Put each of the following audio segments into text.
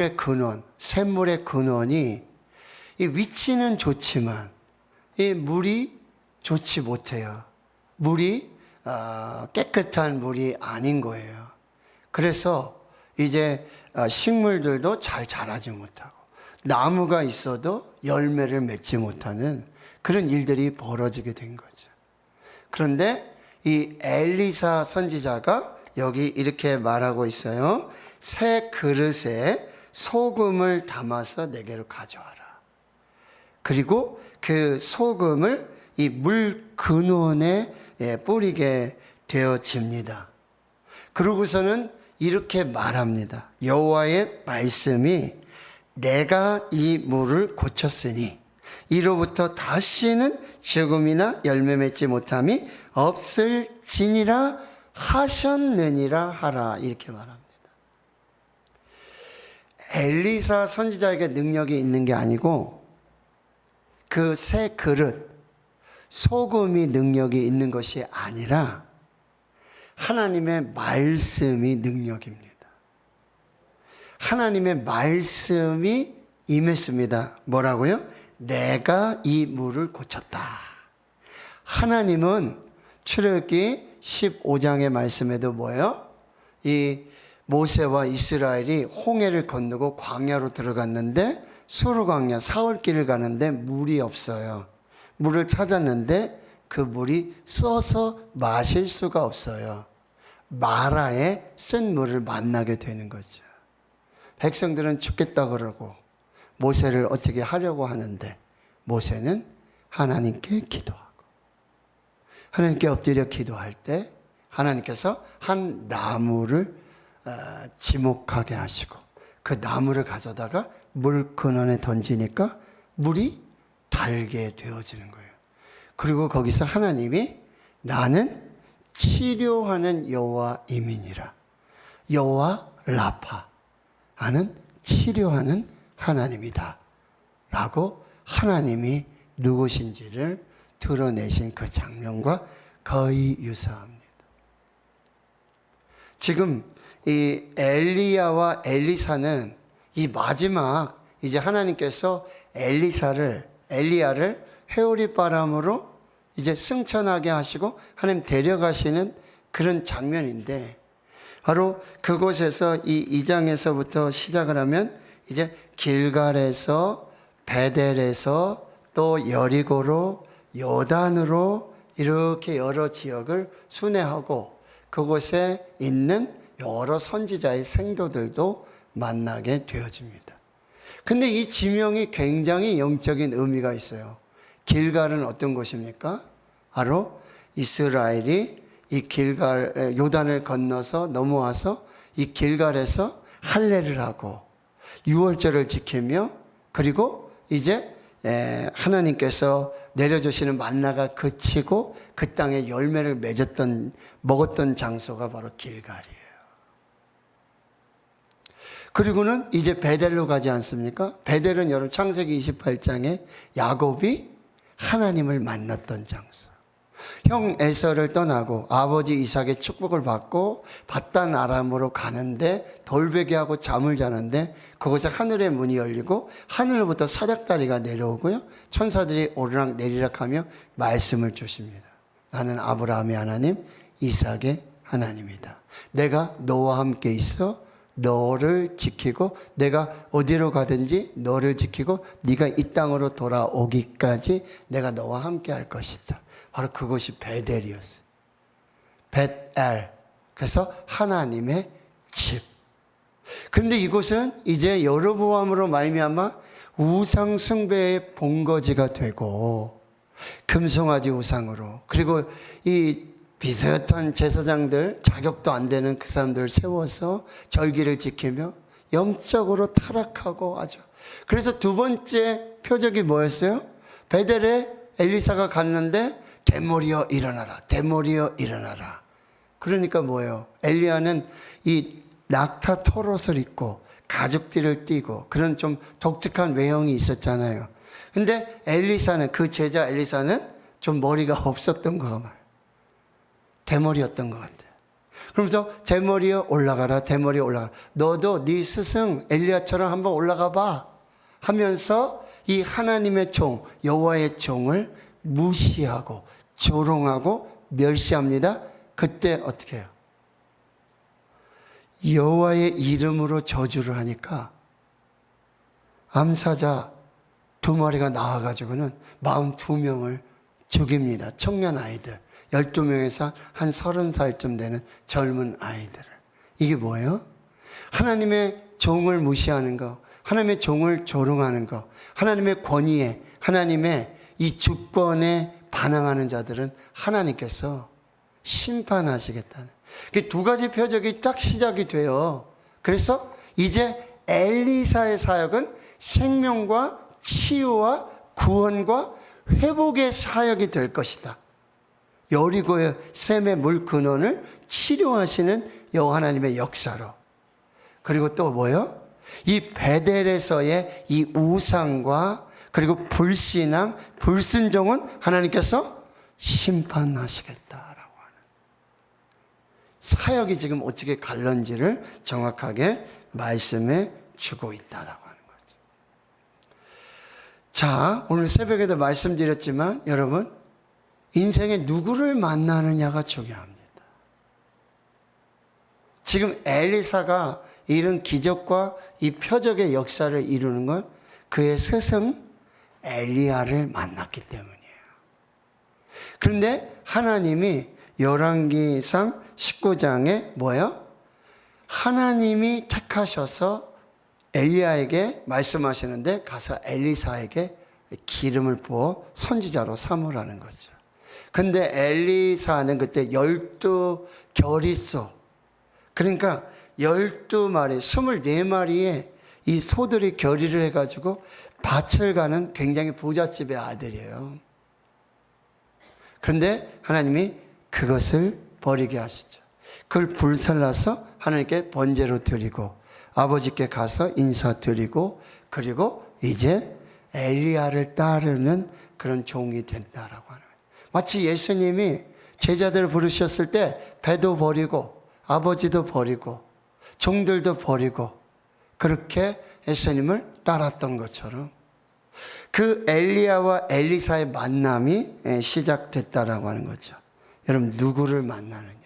의 근원, 샘물의 근원이 이 위치는 좋지만 이 물이 좋지 못해요. 물이 아, 깨끗한 물이 아닌 거예요. 그래서 이제 아, 식물들도 잘 자라지 못하고 나무가 있어도 열매를 맺지 못하는 그런 일들이 벌어지게 된 거죠. 그런데 이 엘리사 선지자가 여기 이렇게 말하고 있어요. 새 그릇에 소금을 담아서 내게로 가져와라. 그리고 그 소금을 이 물 근원에 예, 뿌리게 되어집니다. 그러고서는 이렇게 말합니다. 여호와의 말씀이 내가 이 물을 고쳤으니 이로부터 다시는 죽음이나 열매 맺지 못함이 없을지니라 하셨느니라 하라 이렇게 말합니다. 엘리사 선지자에게 능력이 있는 게 아니고 그 새 그릇 소금이 능력이 있는 것이 아니라 하나님의 말씀이 능력입니다. 하나님의 말씀이 임했습니다. 뭐라고요? 내가 이 물을 고쳤다. 하나님은 출애굽기 15장의 말씀에도 뭐예요? 이 모세와 이스라엘이 홍해를 건너고 광야로 들어갔는데 수르 광야 사흘길을 가는데 물이 없어요. 물을 찾았는데 그 물이 써서 마실 수가 없어요. 마라에 쓴 물을 만나게 되는 거죠. 백성들은 죽겠다 그러고 모세를 어떻게 하려고 하는데 모세는 하나님께 기도하고 하나님께 엎드려 기도할 때 하나님께서 한 나무를 어, 지목하게 하시고 그 나무를 가져다가 물 근원에 던지니까 물이 달게 되어지는 거예요. 그리고 거기서 하나님이 나는 치료하는 여호와 이민이라 여호와 라파 나는 치료하는 하나님이다 라고 하나님이 누구신지를 드러내신 그 장면과 거의 유사합니다. 지금 이 엘리야와 엘리사는 이 마지막 이제 하나님께서 엘리사를 엘리야를 회오리 바람으로 이제 승천하게 하시고 하나님 데려가시는 그런 장면인데 바로 그곳에서 이 2장에서부터 시작을 하면 이제 길갈에서 베델에서 또 여리고로 요단으로 이렇게 여러 지역을 순회하고 그곳에 있는 여러 선지자의 생도들도 만나게 되어집니다. 근데 이 지명이 굉장히 영적인 의미가 있어요. 길갈은 어떤 곳입니까? 바로 이스라엘이 이 길갈 요단을 건너서 넘어와서 이 길갈에서 할례를 하고 유월절을 지키며 그리고 이제 하나님께서 내려주시는 만나가 그치고 그 땅에 열매를 맺었던 먹었던 장소가 바로 길갈이에요. 그리고는 이제 베델로 가지 않습니까? 베델은 여러분 창세기 28장에 야곱이 하나님을 만났던 장소. 형 에서를 떠나고 아버지 이삭의 축복을 받고 바단 아람으로 가는데 돌베개하고 잠을 자는데 그곳에 하늘의 문이 열리고 하늘로부터 사닥다리가 내려오고요. 천사들이 오르락 내리락 하며 말씀을 주십니다. 나는 아브라함의 하나님, 이삭의 하나님이다. 내가 너와 함께 있어 너를 지키고 내가 어디로 가든지 너를 지키고 네가 이 땅으로 돌아오기까지 내가 너와 함께 할 것이다. 바로 그것이 베델이었어요. 벳엘. 그래서 하나님의 집. 근데 이곳은 이제 여로보암으로 말미암아 우상 숭배의 본거지가 되고 금송아지 우상으로 그리고 이 비슷한 제사장들 자격도 안 되는 그 사람들을 세워서 절기를 지키며 영적으로 타락하고 아주 그래서 두 번째 표적이 뭐였어요? 베델에 엘리사가 갔는데 대머리여 일어나라 대머리여 일어나라 그러니까 뭐예요? 엘리야는 이 낙타 토롯을 입고 가죽띠를 띠고 그런 좀 독특한 외형이 있었잖아요 근데 엘리사는 그 제자 엘리사는 좀 머리가 없었던 거가 말 대머리였던 것 같아요. 그러면서 대머리에 올라가라, 대머리에 올라가라. 너도 네 스승 엘리야처럼 한번 올라가 봐. 하면서 이 하나님의 종, 여호와의 종을 무시하고 조롱하고 멸시합니다. 그때 어떻게 해요? 여호와의 이름으로 저주를 하니까 암사자 두 마리가 나와가지고는 42명을 죽입니다. 청년 아이들. 12명에서 한 30살쯤 되는 젊은 아이들을. 이게 뭐예요? 하나님의 종을 무시하는 거, 하나님의 종을 조롱하는 거, 하나님의 권위에, 하나님의 이 주권에 반항하는 자들은 하나님께서 심판하시겠다는. 그두 가지 표적이 딱 시작이 돼요. 그래서 이제 엘리사의 사역은 생명과 치유와 구원과 회복의 사역이 될 것이다. 여리고의 샘의 물 근원을 치료하시는 여호와 하나님의 역사로. 그리고 또 뭐요? 이 베델에서의 이 우상과 그리고 불신앙, 불순종은 하나님께서 심판하시겠다라고 하는 사역이 지금 어떻게 갈런지를 정확하게 말씀해 주고 있다라고. 자, 오늘 새벽에도 말씀드렸지만 여러분 인생에 누구를 만나느냐가 중요합니다. 지금 엘리사가 이런 기적과 이 표적의 역사를 이루는 건 그의 스승 엘리야를 만났기 때문이에요. 그런데 하나님이 열왕기상 19장에 뭐예요? 하나님이 택하셔서 엘리야에게 말씀하시는데 가서 엘리사에게 기름을 부어 선지자로 삼으라는 거죠. 근데 엘리사는 그때 열두 결이소 그러니까 열두 마리, 스물네 마리의 이 소들이 결의를 해가지고 밭을 가는 굉장히 부잣집의 아들이에요. 그런데 하나님이 그것을 버리게 하시죠. 그걸 불살라서 하나님께 번제로 드리고 아버지께 가서 인사드리고 그리고 이제 엘리야를 따르는 그런 종이 된다라고 하는 거예요. 마치 예수님이 제자들을 부르셨을 때 배도 버리고 아버지도 버리고 종들도 버리고 그렇게 예수님을 따랐던 것처럼 그 엘리야와 엘리사의 만남이 시작됐다라고 하는 거죠. 여러분 누구를 만나느냐?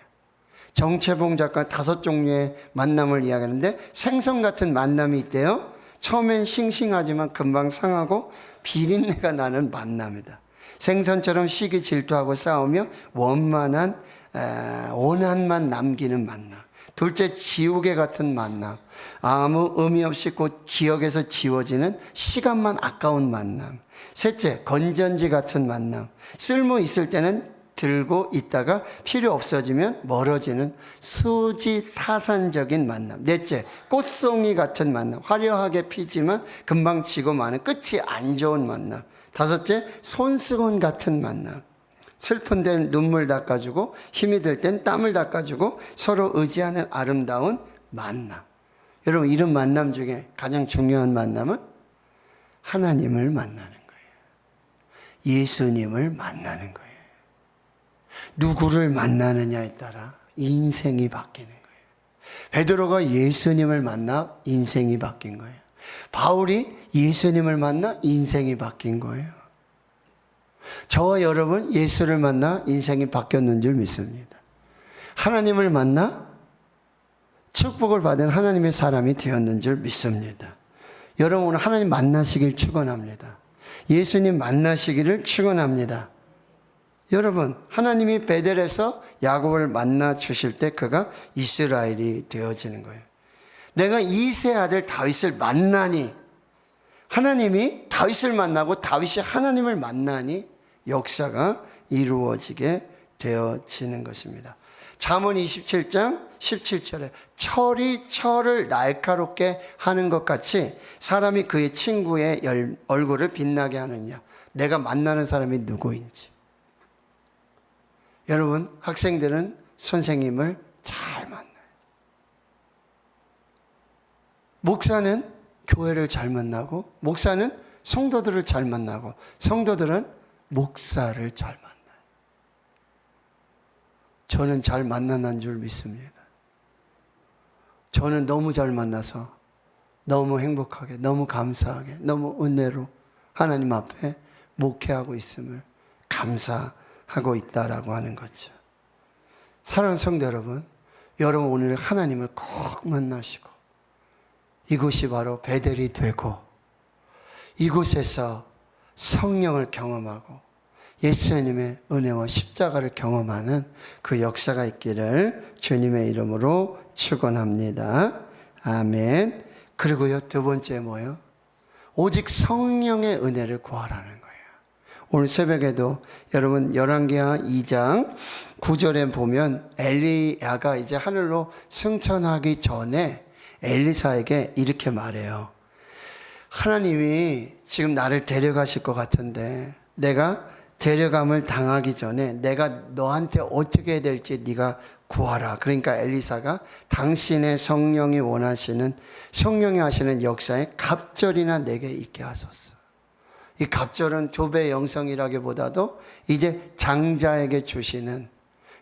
정채봉 작가 다섯 종류의 만남을 이야기하는데 생선 같은 만남이 있대요. 처음엔 싱싱하지만 금방 상하고 비린내가 나는 만남이다. 생선처럼 시기 질투하고 싸우며 원만한 에, 원한만 남기는 만남. 둘째 지우개 같은 만남. 아무 의미 없이 곧 기억에서 지워지는 시간만 아까운 만남. 셋째 건전지 같은 만남. 쓸모 있을 때는 들고 있다가 필요 없어지면 멀어지는 수지타산적인 만남. 넷째, 꽃송이 같은 만남. 화려하게 피지만 금방 지고 마는 끝이 안 좋은 만남. 다섯째, 손수건 같은 만남. 슬픈 데는 눈물 닦아주고 힘이 들 땐 땀을 닦아주고 서로 의지하는 아름다운 만남. 여러분, 이런 만남 중에 가장 중요한 만남은 하나님을 만나는 거예요. 예수님을 만나는 거예요. 누구를 만나느냐에 따라 인생이 바뀌는 거예요. 베드로가 예수님을 만나 인생이 바뀐 거예요. 바울이 예수님을 만나 인생이 바뀐 거예요. 저와 여러분 예수를 만나 인생이 바뀌었는 줄 믿습니다. 하나님을 만나 축복을 받은 하나님의 사람이 되었는 줄 믿습니다. 여러분 오늘 하나님 만나시길 축원합니다. 예수님 만나시기를 축원합니다. 여러분, 하나님이 베델에서 야곱을 만나 주실 때 그가 이스라엘이 되어지는 거예요. 내가 이세 아들 다윗을 만나니 하나님이 다윗을 만나고 다윗이 하나님을 만나니 역사가 이루어지게 되어지는 것입니다. 잠언 27장 17절에 철이 철을 날카롭게 하는 것 같이 사람이 그의 친구의 얼굴을 빛나게 하느냐. 내가 만나는 사람이 누구인지. 여러분, 학생들은 선생님을 잘 만나요. 목사는 교회를 잘 만나고, 목사는 성도들을 잘 만나고, 성도들은 목사를 잘 만나요. 저는 잘 만나는 줄 믿습니다. 저는 너무 잘 만나서 너무 행복하게, 너무 감사하게, 너무 은혜로 하나님 앞에 목회하고 있음을 감사 하고 있다라고 하는 거죠. 사랑하는 성도 여러분, 여러분 오늘 하나님을 꼭 만나시고 이곳이 바로 베델이 되고 이곳에서 성령을 경험하고 예수님의 은혜와 십자가를 경험하는 그 역사가 있기를 주님의 이름으로 축원합니다. 아멘. 그리고요 두 번째 뭐요? 오직 성령의 은혜를 구하라는 거예요. 오늘 새벽에도 여러분 열왕기하 2장 9절에 보면 엘리야가 이제 하늘로 승천하기 전에 엘리사에게 이렇게 말해요. 하나님이 지금 나를 데려가실 것 같은데 내가 데려감을 당하기 전에 내가 너한테 어떻게 될지 네가 구하라. 그러니까 엘리사가 당신의 성령이 원하시는 성령이 하시는 역사에 갑절이나 내게 있게 하소서. 이 갑절은 두배 영성이라기보다도 이제 장자에게 주시는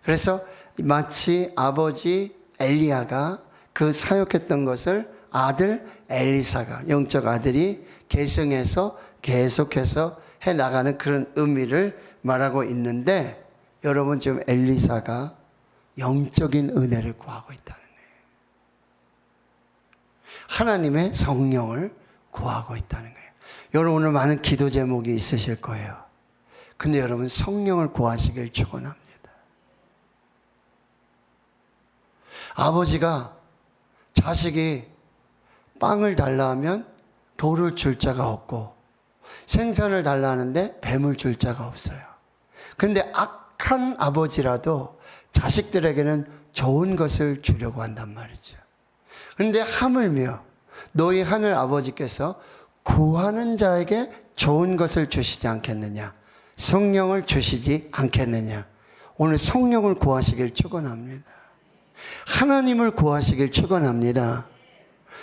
그래서 마치 아버지 엘리야가 그 사역했던 것을 아들 엘리사가 영적 아들이 계승해서 계속해서 해 나가는 그런 의미를 말하고 있는데 여러분 지금 엘리사가 영적인 은혜를 구하고 있다는 거예요. 하나님의 성령을 구하고 있다는 거예요. 여러분 오늘 많은 기도 제목이 있으실 거예요. 근데 여러분 성령을 구하시길 축원합니다. 아버지가 자식이 빵을 달라 하면 돌을 줄 자가 없고 생선을 달라 하는데 뱀을 줄 자가 없어요. 근데 악한 아버지라도 자식들에게는 좋은 것을 주려고 한단 말이죠. 근데 하물며 너희 하늘 아버지께서 구하는 자에게 좋은 것을 주시지 않겠느냐? 성령을 주시지 않겠느냐? 오늘 성령을 구하시길 축원합니다. 하나님을 구하시길 축원합니다.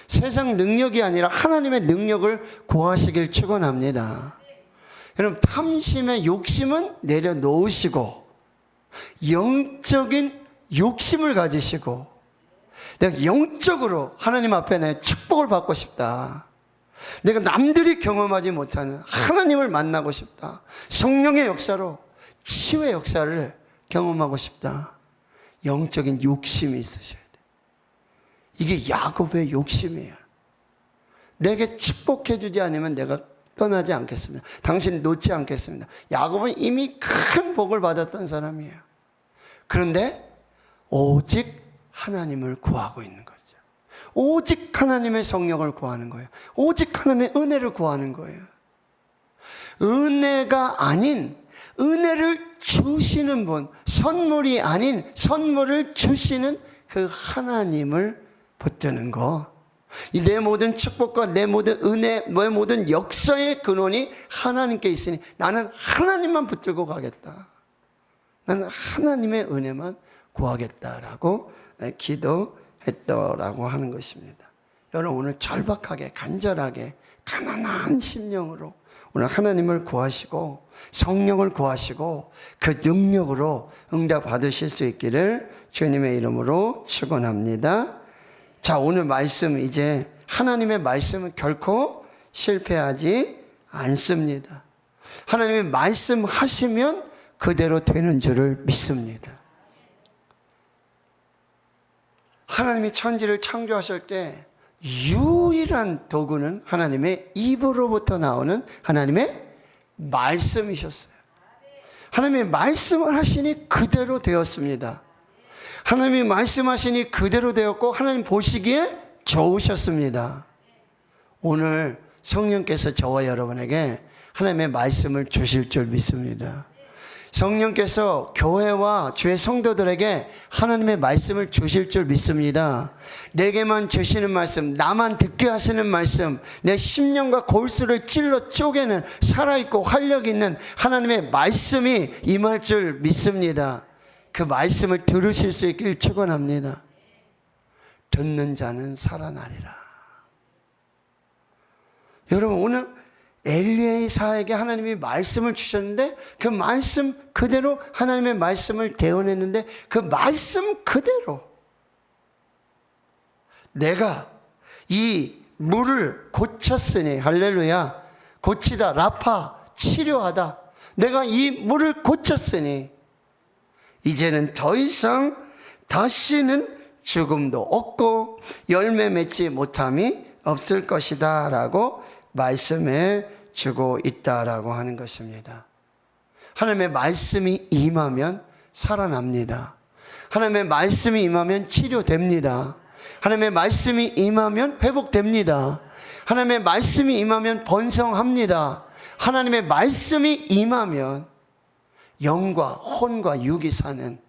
세상 능력이 아니라 하나님의 능력을 구하시길 축원합니다. 여러분 탐심의 욕심은 내려놓으시고 영적인 욕심을 가지시고 내가 영적으로 하나님 앞에 내 축복을 받고 싶다. 내가 남들이 경험하지 못하는 하나님을 만나고 싶다. 성령의 역사로 치유의 역사를 경험하고 싶다. 영적인 욕심이 있으셔야 돼. 이게 야곱의 욕심이에요. 내게 축복해 주지 않으면 내가 떠나지 않겠습니다. 당신 놓지 않겠습니다. 야곱은 이미 큰 복을 받았던 사람이에요. 그런데 오직 하나님을 구하고 있는 거죠. 오직 하나님의 성령을 구하는 거예요. 오직 하나님의 은혜를 구하는 거예요. 은혜가 아닌 은혜를 주시는 분, 선물이 아닌 선물을 주시는 그 하나님을 붙드는 거. 이내 모든 축복과 내 모든 은혜, 내 모든 역사의 근원이 하나님께 있으니 나는 하나님만 붙들고 가겠다. 나는 하나님의 은혜만 구하겠다라고 기도 했더라고 하는 것입니다. 여러분 오늘 절박하게 간절하게 가난한 심령으로 오늘 하나님을 구하시고 성령을 구하시고 그 능력으로 응답 받으실 수 있기를 주님의 이름으로 축원합니다. 자, 오늘 말씀 이제 하나님의 말씀은 결코 실패하지 않습니다. 하나님의 말씀하시면 그대로 되는 줄을 믿습니다. 하나님이 천지를 창조하실 때 유일한 도구는 하나님의 입으로부터 나오는 하나님의 말씀이셨어요. 하나님의 말씀을 하시니 그대로 되었습니다. 하나님이 말씀하시니 그대로 되었고 하나님 보시기에 좋으셨습니다. 오늘 성령께서 저와 여러분에게 하나님의 말씀을 주실 줄 믿습니다. 성령께서 교회와 주의 성도들에게 하나님의 말씀을 주실 줄 믿습니다. 내게만 주시는 말씀, 나만 듣게 하시는 말씀, 내 심령과 골수를 찔러 쪼개는 살아있고 활력 있는 하나님의 말씀이 임할 줄 믿습니다. 그 말씀을 들으실 수 있길 축원합니다. 듣는 자는 살아나리라. 여러분 오늘 엘리사에게 하나님이 말씀을 주셨는데 그 말씀 그대로 하나님의 말씀을 대언했는데 그 말씀 그대로 내가 이 물을 고쳤으니 할렐루야 고치다 라파 치료하다. 내가 이 물을 고쳤으니 이제는 더 이상 다시는 죽음도 없고 열매 맺지 못함이 없을 것이다 라고 말씀해 주고 있다라고 하는 것입니다. 하나님의 말씀이 임하면 살아납니다. 하나님의 말씀이 임하면 치료됩니다. 하나님의 말씀이 임하면 회복됩니다. 하나님의 말씀이 임하면 번성합니다. 하나님의 말씀이 임하면 영과 혼과 육이 사는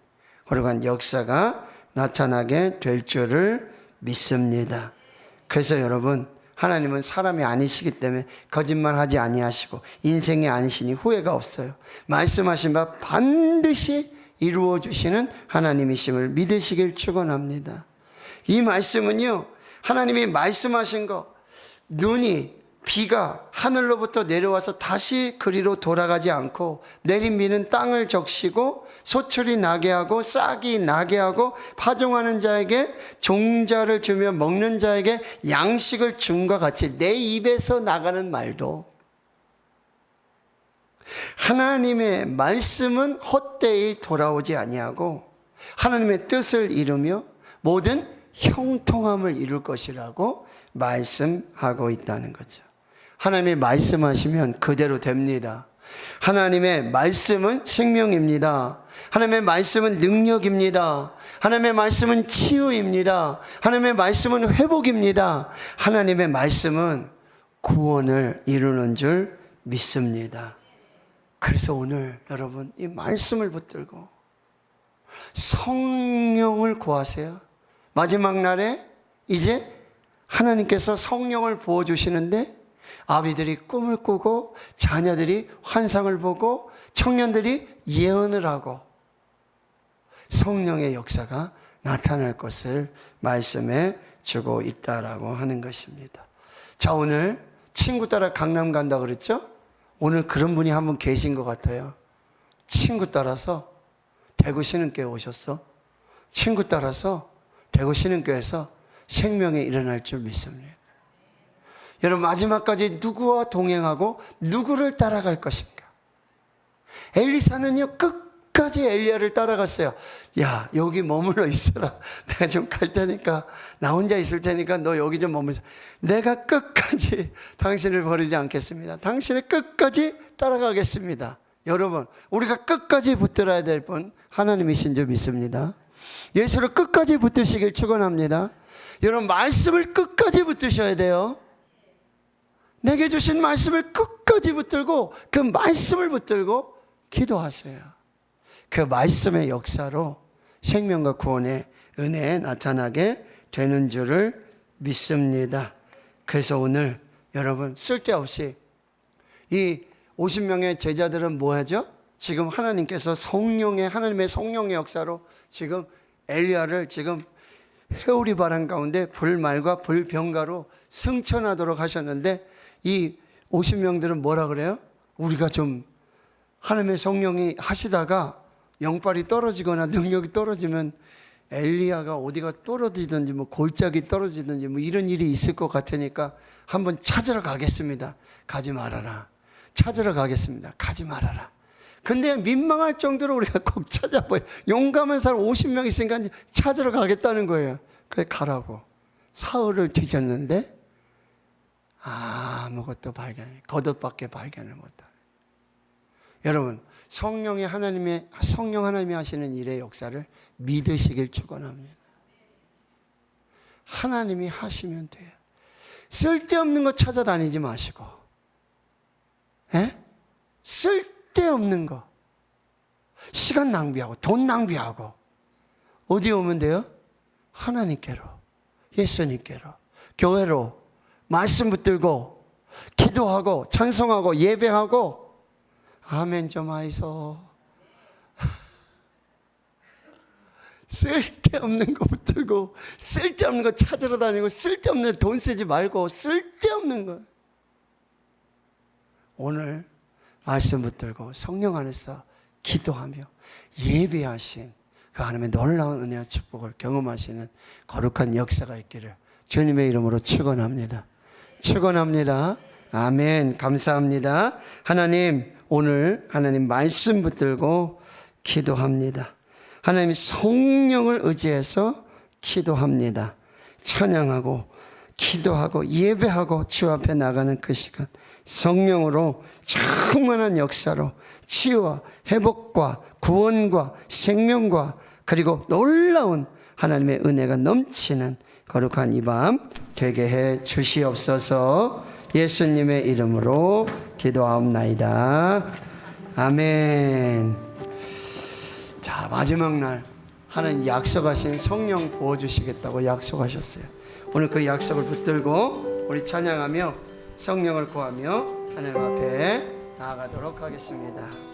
그러한 역사가 나타나게 될 줄을 믿습니다. 그래서 여러분 하나님은 사람이 아니시기 때문에 거짓말하지 아니하시고 인생이 아니시니 후회가 없어요. 말씀하신 바 반드시 이루어 주시는 하나님이심을 믿으시길 축원합니다. 이 말씀은요. 하나님이 말씀하신 거 눈이 비가 하늘로부터 내려와서 다시 그리로 돌아가지 않고 내린 비는 땅을 적시고 소출이 나게 하고 싹이 나게 하고 파종하는 자에게 종자를 주며 먹는 자에게 양식을 줌과 같이 내 입에서 나가는 말도 하나님의 말씀은 헛되이 돌아오지 아니하고 하나님의 뜻을 이루며 모든 형통함을 이룰 것이라고 말씀하고 있다는 거죠. 하나님이 말씀하시면 그대로 됩니다. 하나님의 말씀은 생명입니다. 하나님의 말씀은 능력입니다. 하나님의 말씀은 치유입니다. 하나님의 말씀은 회복입니다. 하나님의 말씀은 구원을 이루는 줄 믿습니다. 그래서 오늘 여러분 이 말씀을 붙들고 성령을 구하세요. 마지막 날에 이제 하나님께서 성령을 부어주시는데 아비들이 꿈을 꾸고 자녀들이 환상을 보고 청년들이 예언을 하고 성령의 역사가 나타날 것을 말씀해 주고 있다라고 하는 것입니다. 자, 오늘 친구 따라 강남 간다 그랬죠? 오늘 그런 분이 한 분 계신 것 같아요. 친구 따라서 대구 신흥교회 오셨어. 친구 따라서 대구 신흥교회에서 생명에 일어날 줄 믿습니다. 여러분 마지막까지 누구와 동행하고 누구를 따라갈 것인가? 엘리사는요 끝까지 엘리야를 따라갔어요. 야 여기 머물러 있어라. 내가 좀 갈 테니까 나 혼자 있을 테니까 너 여기 좀 머물러. 내가 끝까지 당신을 버리지 않겠습니다. 당신의 끝까지 따라가겠습니다. 여러분 우리가 끝까지 붙들어야 될 분 하나님이신 줄 믿습니다. 예수를 끝까지 붙드시길 축원합니다. 여러분 말씀을 끝까지 붙드셔야 돼요. 내게 주신 말씀을 끝까지 붙들고 그 말씀을 붙들고 기도하세요. 그 말씀의 역사로 생명과 구원의 은혜에 나타나게 되는 줄을 믿습니다. 그래서 오늘 여러분 쓸데없이 이 50명의 제자들은 뭐 하죠? 지금 하나님께서 성령의 하나님의 성령의 역사로 지금 엘리야를 지금 회오리 바람 가운데 불말과 불병가로 승천하도록 하셨는데 이 50명들은 뭐라 그래요? 우리가 좀 하나님의 성령이 하시다가 영빨이 떨어지거나 능력이 떨어지면 엘리야가 어디가 떨어지든지 뭐 골짜기 떨어지든지 뭐 이런 일이 있을 것 같으니까 한번 찾으러 가겠습니다. 가지 말아라. 찾으러 가겠습니다. 가지 말아라. 근데 민망할 정도로 우리가 꼭 찾아봐요. 용감한 사람 50명 있으니까 찾으러 가겠다는 거예요. 그래 가라고. 사흘을 뒤졌는데 아무것도 발견, 겉옷밖에 발견을 못하. 여러분, 성령의 하나님의 성령 하나님이 하시는 일의 역사를 믿으시길 축원합니다. 하나님이 하시면 돼요. 쓸데없는 거 찾아다니지 마시고, 예? 쓸데없는 거, 시간 낭비하고 돈 낭비하고 어디 오면 돼요? 하나님께로, 예수님께로, 교회로 말씀 붙들고 기도하고 찬송하고 예배하고 아멘 좀 하이소. 쓸데없는 거 붙들고 쓸데없는 거 찾으러 다니고 쓸데없는 돈 쓰지 말고 쓸데없는 거 오늘 말씀 붙들고 성령 안에서 기도하며 예배하신 그 하나님의 놀라운 은혜와 축복을 경험하시는 거룩한 역사가 있기를 주님의 이름으로 축원합니다. 축원합니다. 아멘. 감사합니다. 하나님 오늘 하나님 말씀 붙들고 기도합니다. 하나님 성령을 의지해서 기도합니다. 찬양하고 기도하고 예배하고 주 앞에 나가는 그 시간 성령으로 충만한 역사로 치유와 회복과 구원과 생명과 그리고 놀라운 하나님의 은혜가 넘치는 거룩한 이 밤 되게 해 주시옵소서 예수님의 이름으로 기도하옵나이다. 아멘. 자, 마지막 날 하나님 약속하신 성령 부어 주시겠다고 약속하셨어요. 오늘 그 약속을 붙들고 우리 찬양하며 성령을 구하며 하나님 앞에 나아가도록 하겠습니다.